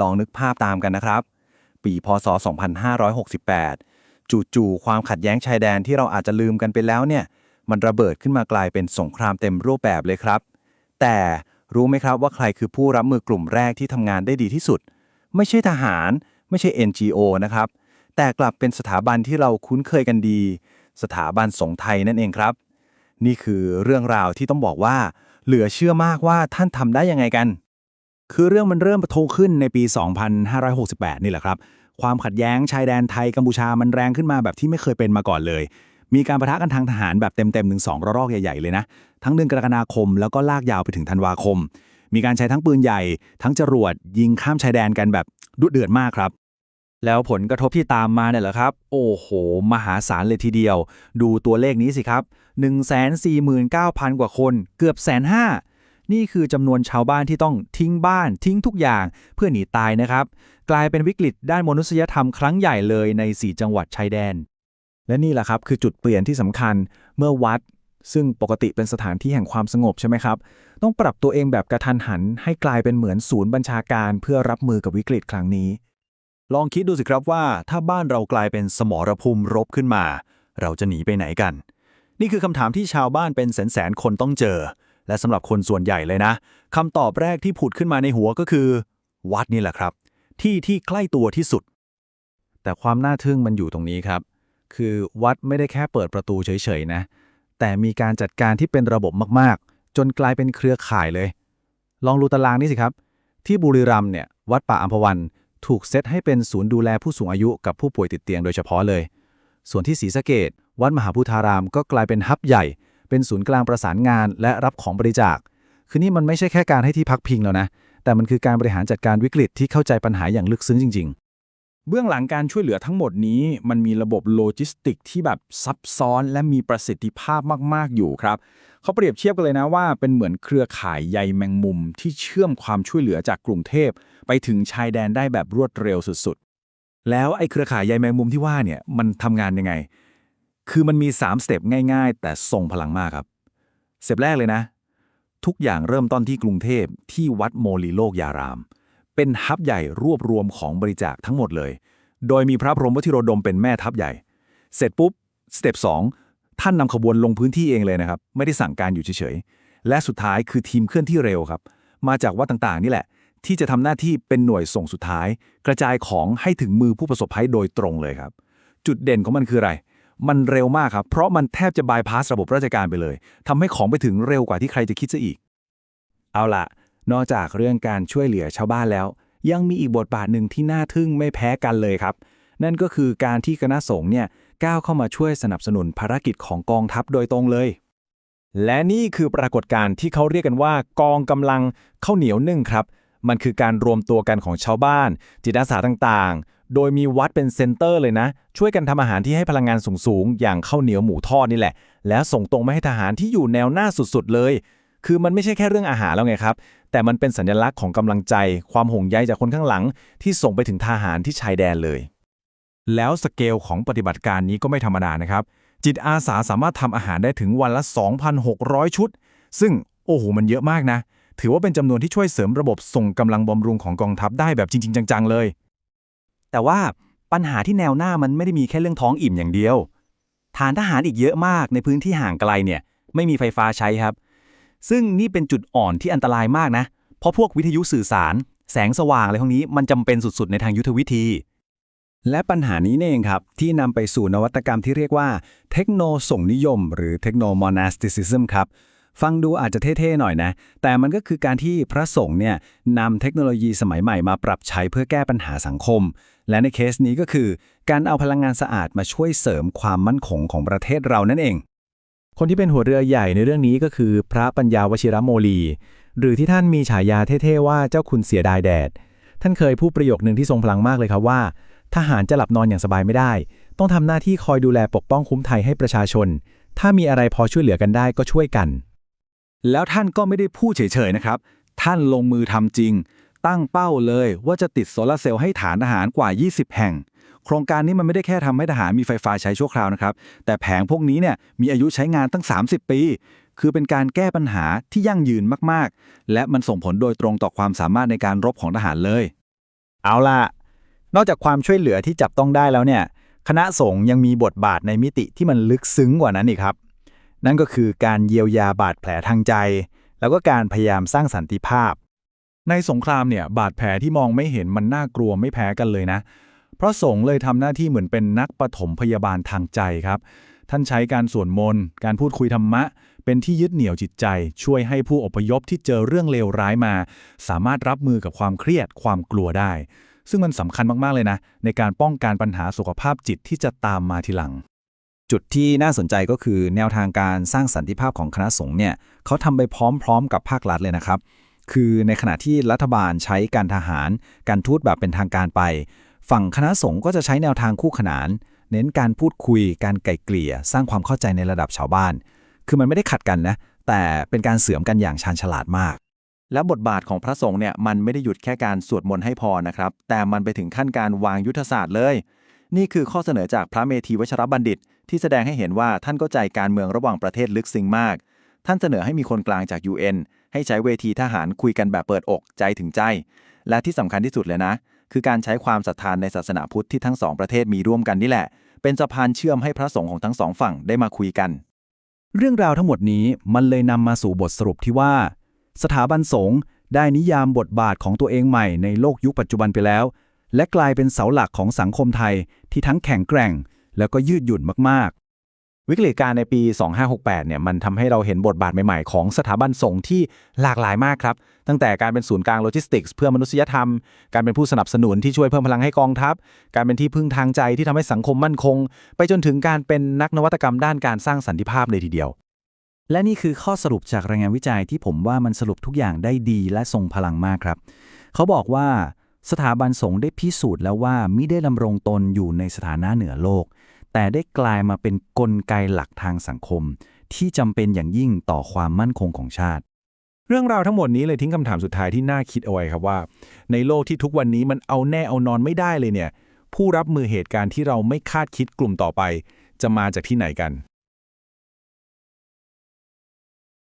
ลองนึกภาพตามกันนะครับ ปีพศ 2568 จู่ๆความขัดแย้งชายแดนที่เราอาจจะลืมกันไปแล้วเนี่ย มันระเบิดขึ้นมากลายเป็นสงครามเต็มรูปแบบเลยครับ แต่รู้ไหมครับว่าใครคือผู้รับมือกลุ่มแรกที่ทำงานได้ดีที่สุด ไม่ใช่ทหาร ไม่ใช่ NGO นะครับ แต่กลับเป็นสถาบันที่เราคุ้นเคยกันดี สถาบันสงไทยนั่นเองครับ นี่คือเรื่องราวที่ต้องบอกว่า เหลือเชื่อมากว่าท่านทำได้ยังไงกัน คือเรื่องมันเริ่มประทุขึ้นในปี 2568 นี่แหละครับ ความขัดแย้งชายแดนไทยกัมพูชามันแรงขึ้นมาแบบที่ไม่เคยเป็นมาก่อนเลย มีการประทะกันทางทหารแบบเต็มๆถึงสองระลอกใหญ่ ๆ เลยนะ ทั้งเดือนกรกฎาคม แล้วก็ลากยาวไปถึงธันวาคม มีการใช้ทั้งปืนใหญ่ ทั้งจรวดยิงข้ามชายแดนกันแบบดุเดือดมากครับแล้วผลกระทบที่ตามมาเนี่ยแหละครับ โอ้โห มหาศาลเลยทีเดียว ดูตัวเลขนี้สิครับ 149,000 กว่าคน เกือบแสนห้า นี่คือจำนวนชาวบ้านที่ต้องทิ้งบ้านทิ้งทุกอย่างเพื่อหนีตายนะครับ กลายเป็นวิกฤตด้านมนุษยธรรมครั้งใหญ่เลยใน 4 จังหวัดชายแดน และนี่แหละครับคือจุดเปลี่ยนที่สำคัญเมื่อวัด ซึ่งปกติเป็นสถานที่แห่งความสงบใช่ไหมครับ ต้องปรับตัวเองแบบกระทันหัน ให้กลายเป็นเหมือนศูนย์บัญชาการเพื่อรับมือกับวิกฤตครั้งนี้ ลองคิดดูสิครับว่าถ้าบ้านเรากลายเป็นสมรภูมิรบขึ้นมา เราจะหนีไปไหนกัน นี่คือคำถามที่ชาวบ้านเป็นแสนแสนๆคนต้องเจอ และสำหรับคนส่วนใหญ่เลยนะคำตอบแรกที่ผุดขึ้นมาในหัวก็คือ วัดนี่แหละครับ ที่ที่ใกล้ตัวที่สุด แต่ความน่าทึ่งมันอยู่ตรงนี้ครับ คือวัดไม่ได้แค่เปิดประตูเฉยๆนะ แต่มีการจัดการที่เป็นระบบมากๆ จนกลายเป็นเครือข่ายเลย ลองดูตารางนี้สิครับ ที่บุรีรัมย์เนี่ยวัดป่าอัมพวันถูกเซตให้เป็นศูนย์ดูแลผู้สูงอายุกับผู้ป่วยติดเตียงโดยเฉพาะเลย ส่วนที่ศรีสะเกดวัดมหาพุทธารามก็กลายเป็นฮับใหญ่ เป็นศูนย์กลางประสานงานและรับของบริจาค คือนี่มันไม่ใช่แค่การให้ที่พักพิงแล้วนะ แต่มันคือการบริหารจัดการวิกฤตที่เข้าใจปัญหาอย่างลึกซึ้งจริง ๆ เบื้องหลังการช่วยเหลือทั้งหมดนี้ มันมีระบบโลจิสติกที่แบบซับซ้อนและมีประสิทธิภาพมาก ๆ อยู่ครับ เขาเปรียบเทียบกันเลยนะว่าเป็นเหมือนเครือข่ายใยแมงมุม ที่เชื่อมความช่วยเหลือจากกรุงเทพ ไปถึงชายแดนได้แบบรวดเร็วสุดๆ แล้วไอ้เครือข่ายใยแมงมุมที่ว่าเนี่ยมันทำงานยังไง คือมันมี 3 สเต็ปง่าย ๆ แต่ทรงพลังมากครับ สเต็ปแรกเลยนะ ทุกอย่างเริ่มต้นที่กรุงเทพที่วัดโมลีโลกยาราม เป็นฮับใหญ่รวบรวมของบริจาคทั้งหมดเลย โดยมีพระพรหมวชิโรดมเป็นแม่ทัพใหญ่ เสร็จปุ๊บ สเต็ป2ท่านนำขบวนลงพื้นที่เองเลยนะครับ ไม่ได้สั่งการอยู่เฉยๆ และสุดท้ายคือทีมเคลื่อนที่เร็วครับ มาจากวัดต่างๆ นี่แหละ ที่จะทำหน้าที่เป็นหน่วยส่งสุดท้าย กระจายของให้ถึงมือผู้ประสบภัยโดยตรงเลยครับ จุดเด่นของมันคืออะไร มันเร็วมากครับ เพราะมันแทบจะบายพาสระบบราชการไปเลยทำให้ของไปถึงเร็วกว่าที่ใครจะคิดซะอีก เอาละนอกจากเรื่องการช่วยเหลือชาวบ้านแล้ว ยังมีอีกบทบาทหนึ่งที่น่าทึ่งไม่แพ้กันเลยครับ นั่นก็คือการที่คณะสงฆ์เนี่ยก้าวเข้ามาช่วยสนับสนุนภารกิจของกองทัพโดยตรงเลย และนี่คือปรากฏการณ์ที่เขาเรียกกันว่า กองกำลังข้าวเหนียวนึ่งครับ มันคือการรวมตัวกันของชาวบ้าน จิตอาสาต่างๆ โดยมีวัดเป็นเซ็นเตอร์เลยนะ ช่วยกันทำอาหารที่ให้พลังงานสูงๆ อย่างข้าวเหนียวหมูทอดนี่แหละ แล้วส่งตรงมาให้ทหารที่อยู่แนวหน้าสุดๆ เลย คือมันไม่ใช่แค่เรื่องอาหารแล้วไงครับ แต่มันเป็นสัญลักษณ์ของกำลังใจ ความห่วงใยจากคนข้างหลัง ที่ส่งไปถึงทหารที่ชายแดนเลย แล้วสเกลของปฏิบัติการนี้ก็ไม่ธรรมดานะครับ จิตอาสาสามารถทำอาหารได้ถึงวันละ 2,600 ชุด ซึ่งโอ้โหมันเยอะมากนะ ถือว่าเป็นจำนวนที่ช่วยเสริมระบบส่งกำลังบำรุงของกองทัพได้แบบจริง ๆ จังๆเลย แต่ว่าปัญหาที่แนวหน้ามันไม่ได้มีแค่เรื่องท้องอิ่มอย่างเดียว ฐานทหารอีกเยอะมากในพื้นที่ห่างไกลเนี่ยไม่มีไฟฟ้าใช้ครับ ซึ่งนี่เป็นจุดอ่อนที่อันตรายมากนะ เพราะพวกวิทยุสื่อสาร แสงสว่างอะไรพวกนี้มันจำเป็นสุดๆ ในทางยุทธวิธี และปัญหานี้เองครับ ที่นำไปสู่นวัตกรรมที่เรียกว่าเทคโนส่งนิยม หรือเทคโนมอนาสติซิซึมครับ ฟังดูอาจจะเท่ๆหน่อยนะ แต่มันก็คือการที่พระสงฆ์เนี่ยนำเทคโนโลยีสมัยใหม่มาปรับใช้เพื่อแก้ปัญหาสังคม และในเคสนี้ก็คือ การเอาพลังงานสะอาดมาช่วยเสริมความมั่นคงของประเทศเรานั่นเอง คนที่เป็นหัวเรือใหญ่ในเรื่องนี้ก็คือ พระปัญญาวชิรโมลี หรือที่ท่านมีฉายาเท่ๆว่าเจ้าคุณเสียดายแดด ท่านเคยพูดประโยคนึงที่ทรงพลังมากเลยครับว่า ทหารจะหลับนอนอย่างสบายไม่ได้ ต้องทำหน้าที่คอยดูแลปกป้องคุ้มไทยให้ประชาชน ถ้ามีอะไรพอช่วยเหลือกันได้ก็ช่วยกัน แล้วท่านก็ไม่ได้พูดเฉยๆนะครับ ท่านลงมือทำจริง ตั้งเป้าเลยว่าจะติดโซลาร์เซลล์ให้ฐานทหารกว่า 20 แห่ง โครงการนี้มันไม่ได้แค่ทำให้ทหารมีไฟฟ้าใช้ชั่วคราวนะครับ แต่แผงพวกนี้เนี่ยมีอายุใช้งานตั้ง 30 ปี คือเป็นการแก้ปัญหาที่ยั่งยืนมากๆ และมันส่งผลโดยตรงต่อความสามารถในการรบของทหารเลย เอาล่ะ นอกจากความช่วยเหลือที่จับต้องได้แล้วเนี่ย คณะสงฆ์ยังมีบทบาทในมิติที่มันลึกซึ้งกว่านั้นอีกครับ นั่นก็คือการเยียวยาบาดแผลทางใจ แล้วก็การพยายามสร้างสันติภาพ ในสงครามเนี่ยบาดแผลที่มองไม่เห็นมันน่ากลัวไม่แพ้กันเลยนะเพราะสงฆ์เลยทำหน้าที่เหมือนเป็นนักปฐมพยาบาลทางใจครับ ท่านใช้การสวดมนต์การพูดคุยธรรมะ เป็นที่ยึดเหนี่ยวจิตใจ ช่วยให้ผู้อพยพที่เจอเรื่องเลวร้ายมา สามารถรับมือกับความเครียดความกลัวได้ ซึ่งมันสำคัญมากๆเลยนะ ในการป้องกันปัญหาสุขภาพจิตที่จะตามมาทีหลัง จุดที่น่าสนใจก็คือแนวทางการสร้างสันติภาพของคณะสงฆ์เนี่ยเขาทำไปพร้อมๆ กับภาครัฐเลยนะครับ คือในขณะที่รัฐบาลใช้การทหาร การทูตแบบเป็นทางการไป ฝั่งคณะสงฆ์ก็จะใช้แนวทางคู่ขนาน เน้นการพูดคุย การไกล่เกลี่ย สร้างความเข้าใจในระดับชาวบ้าน คือมันไม่ได้ขัดกันนะ แต่เป็นการเสริมกันอย่างชาญฉลาดมาก และบทบาทของพระสงฆ์เนี่ยมันไม่ได้หยุดแค่การสวดมนต์ให้พรนะครับ แต่มันไปถึงขั้นการวางยุทธศาสตร์เลย นี่คือข้อเสนอจากพระเมธีวชรบัณฑิต ที่แสดงให้เห็นว่าท่านเข้าใจการเมืองระหว่างประเทศลึกซึ้งมาก ท่านเสนอให้มีคนกลางจาก UN ให้ใช้เวทีทหารคุยกันแบบเปิดอกใจถึงใจ และที่สำคัญที่สุดเลยนะ คือการใช้ความศรัทธานในศาสนาพุทธที่ทั้งสองประเทศมีร่วมกันนี่แหละ เป็นสะพานเชื่อมให้พระสงฆ์ของทั้งสองฝั่งได้มาคุยกัน เรื่องราวทั้งหมดนี้มันเลยนำมาสู่บทสรุปที่ว่า สถาบันสงฆ์ได้นิยามบทบาทของตัวเองใหม่ในโลกยุคปัจจุบันไปแล้ว และกลายเป็นเสาหลักของสังคมไทยที่ทั้งแข็งแกร่ง แล้วก็ยืดหยุ่นมากๆ วิกฤตการณ์ในปี 2568 เนี่ยมันทำให้เราเห็นบทบาทใหม่ๆ ของสถาบันสงฆ์ที่หลากหลายมากครับ ตั้งแต่การเป็นศูนย์กลางโลจิสติกส์เพื่อมนุษยธรรม การเป็นผู้สนับสนุนที่ช่วยเพิ่มพลังให้กองทัพ การเป็นที่พึ่งทางใจที่ทำให้สังคมมั่นคง ไปจนถึงการเป็นนักนวัตกรรมด้านการสร้างสันติภาพเลยทีเดียว และนี่คือข้อสรุปจากรายงานวิจัยที่ผมว่ามันสรุปทุกอย่างได้ดีและทรงพลังมากครับ เขาบอกว่า สถาบันสงฆ์ได้พิสูจน์แล้วว่ามิได้ดำรงตนอยู่ในสถานะเหนือโลก แต่ได้กลายมาเป็นกลไกหลักทางสังคม ที่จำเป็นอย่างยิ่งต่อความมั่นคงของชาติ เรื่องราวทั้งหมดนี้เลยทิ้งคำถามสุดท้ายที่น่าคิดเอาไว้ครับว่า ในโลกที่ทุกวันนี้มันเอาแน่เอานอนไม่ได้เลยเนี่ย ผู้รับมือเหตุการณ์ที่เราไม่คาดคิดกลุ่มต่อไป จะมาจากที่ไหนกัน